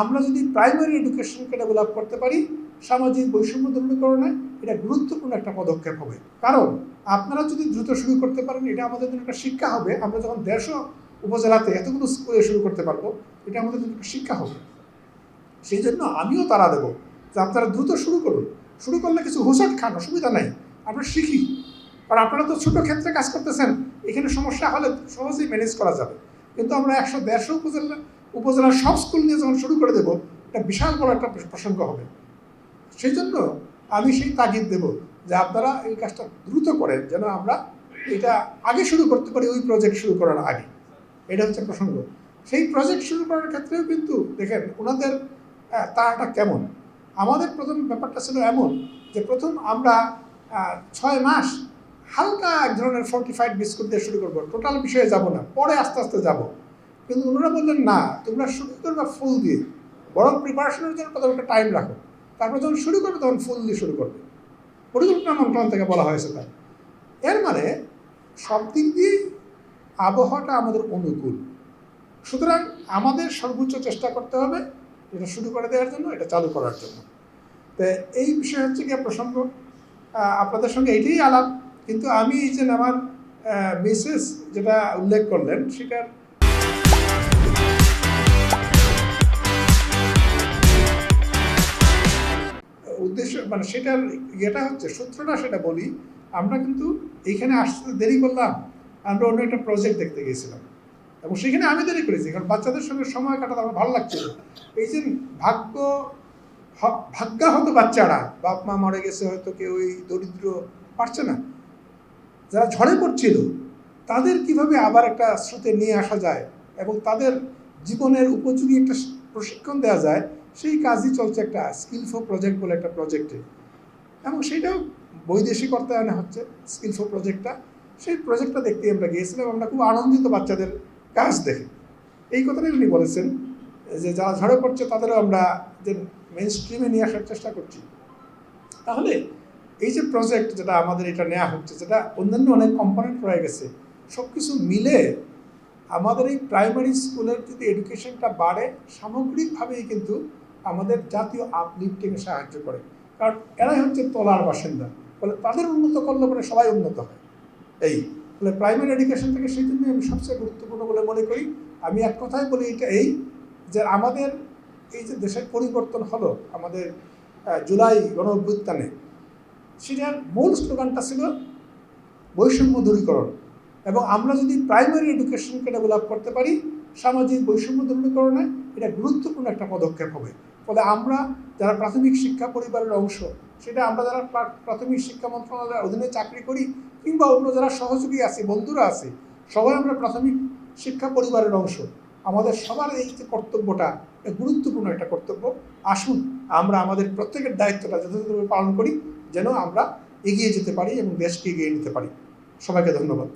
আমরা যদি primary এডুকেশনকে develop করতে পারি, সামাজিক বৈষম্য দূরীকরণে এটা গুরুত্বপূর্ণ একটা পদক্ষেপ হবে। কারণ আপনারা যদি দ্রুত শুরু করতে পারেন, এটা আমাদের জন্য একটা শিক্ষা হবে। আমরা যখন দেড়শো উপজেলাতে এতগুলো স্কুলে শুরু করতে পারব, এটা আমাদের জন্য একটা শিক্ষা হবে। সেই জন্য আমিও তারা দেবো যে আপনারা দ্রুত শুরু করুন। শুরু করলে কিছু হুসট খান, অসুবিধা নাই। আমরা শিখি। কারণ আপনারা তো ছোট ক্ষেত্রে কাজ করতেছেন, এখানে সমস্যা হলে সহজেই ম্যানেজ করা যাবে। কিন্তু আমরা একশো, দেড়শো উপজেলা উপজেলার সব স্কুল নিয়ে যখন শুরু করে দেবো এটা বিশাল বড় একটা প্রসঙ্গ হবে। সেই জন্য আমি সেই তাগিদ দেব যে আপনারা এই কাজটা দ্রুত করেন, যেন আমরা এটা আগে শুরু করতে পারি, ওই প্রজেক্ট শুরু করার আগে। এটা হচ্ছে প্রসঙ্গ। সেই প্রজেক্ট শুরু করার ক্ষেত্রেও কিন্তু দেখেন, ওনাদের তাড়াটা কেমন? আমাদের প্রথম ব্যাপারটা ছিল এমন যে প্রথম আমরা ছয় মাস হালকা এক ধরনের ফর্টিফাইড বিস্কুট দিয়ে শুরু করব। টোটাল বিষয়ে যাব না, পরে আস্তে আস্তে যাব। কিন্তু ওনারা বললেন, না, তোমরা শুরু করবে ফুল দিয়ে। বরং প্রিপারেশনের জন্য প্রথমে একটা টাইম রাখো। তারপর যখন শুরু করবে, তখন ফুল দিয়ে শুরু করবে। পরিকল্পনা মন্ত্রণালয় থেকে বলা হয়েছে তাই। এর মানে সব দিক দিয়েই আবহাওয়াটা আমাদের অনুকূল। সুতরাং আমাদের সর্বোচ্চ চেষ্টা করতে হবে এটা শুরু করে দেওয়ার জন্য, এটা চালু করার জন্য। তো এই বিষয় হচ্ছে গিয়ে প্রসঙ্গ। আপনাদের সঙ্গে এটাই আলাপ। কিন্তু আমি এই যে আমার মিসেস যেটা উল্লেখ করলেন, সেটার উদ্দেশ্য মানে সেটার ইয়েটা হচ্ছে, সূত্রটা সেটা বলি, আমরা কিন্তু এইখানে আসতে দেরি করলাম, আমরা অন্য একটা প্রজেক্ট দেখতে গিয়েছিলাম। এবং সেখানে আমি দেরি করেছি, কারণ বাচ্চাদের সঙ্গে সময় কাটাতে আমার ভালো লাগছিল এই যে ভাগ্য হ- ভাগ্যাহত বাচ্চারা, বাপ মা মরে গেছে, হয়তো কেউ ওই দরিদ্র পারছে না, যারা ঝড়ে পড়ছিল, তাদের কীভাবে আবার একটা স্রোতে নিয়ে আসা যায়? এবং তাদের জীবনের উপযোগী একটা প্রশিক্ষণ দেওয়া যায়? সেই কাজই চলছে একটা স্কিলফো প্রজেক্ট বলে একটা প্রজেক্টে এবং সেটাও বৈদেশিক অর্থায়নে হচ্ছে স্কিলফো প্রজেক্টটা সেই প্রজেক্টটা দেখতে আমরা গিয়েছিলাম, আমরা খুব আনন্দিত বাচ্চাদের কাজ দেখে। এই কথাটাই উনি বলেছেন, যে যারা ঝড়ে পড়ছে তাদেরও আমরা যে মেন স্ট্রিমে নিয়ে আসার চেষ্টা করছি। তাহলে এই যে প্রজেক্ট যেটা আমাদের এটা নেওয়া হচ্ছে, যেটা অন্যান্য অনেক কম্পোনেন্ট রয়ে গেছে সব কিছু মিলে আমাদের এই প্রাইমারি স্কুলের যদি এডুকেশনটা বাড়ে, সামগ্রিকভাবেই কিন্তু আমাদের জাতীয় আপলিফটিংয়ে সাহায্য করে। কারণ এরাই হচ্ছে তলার বাসিন্দা। ফলে তাদের উন্নত করলে পরে সবাই উন্নত হয়। এই, ফলে প্রাইমারি এডুকেশন থেকে সেই জন্যই আমি সবচেয়ে গুরুত্বপূর্ণ বলে মনে করি। আমি এক কথাই বলি এটা এই যে আমাদের এই যে দেশের পরিবর্তন হলো আমাদের জুলাই গণ অভ্যুত্থানে, সেটার মূল স্লোগানটা ছিল বৈষম্য দূরীকরণ। এবং আমরা যদি প্রাইমারি এডুকেশনকে ডেভেলপ করতে পারি, সামাজিক বৈষম্য দূরীকরণে এটা গুরুত্বপূর্ণ একটা পদক্ষেপ হবে। ফলে আমরা যারা প্রাথমিক শিক্ষা পরিবারের অংশ, সেটা আমরা যারা প্রা- প্রাথমিক শিক্ষা মন্ত্রণালয়ের অধীনে চাকরি করি কিংবা অন্য যারা সহযোগী আছে, বন্ধুরা আছে, সবাই আমরা প্রাথমিক শিক্ষা পরিবারের অংশ। আমাদের সবার এই যে কর্তব্যটা গুরুত্বপূর্ণ একটা কর্তব্য। আসুন আমরা আমাদের প্রত্যেকের দায়িত্বটা যথাযথভাবে পালন করি, যেন আমরা এগিয়ে যেতে পারি এবং দেশকে এগিয়ে নিতে পারি। সবাইকে ধন্যবাদ।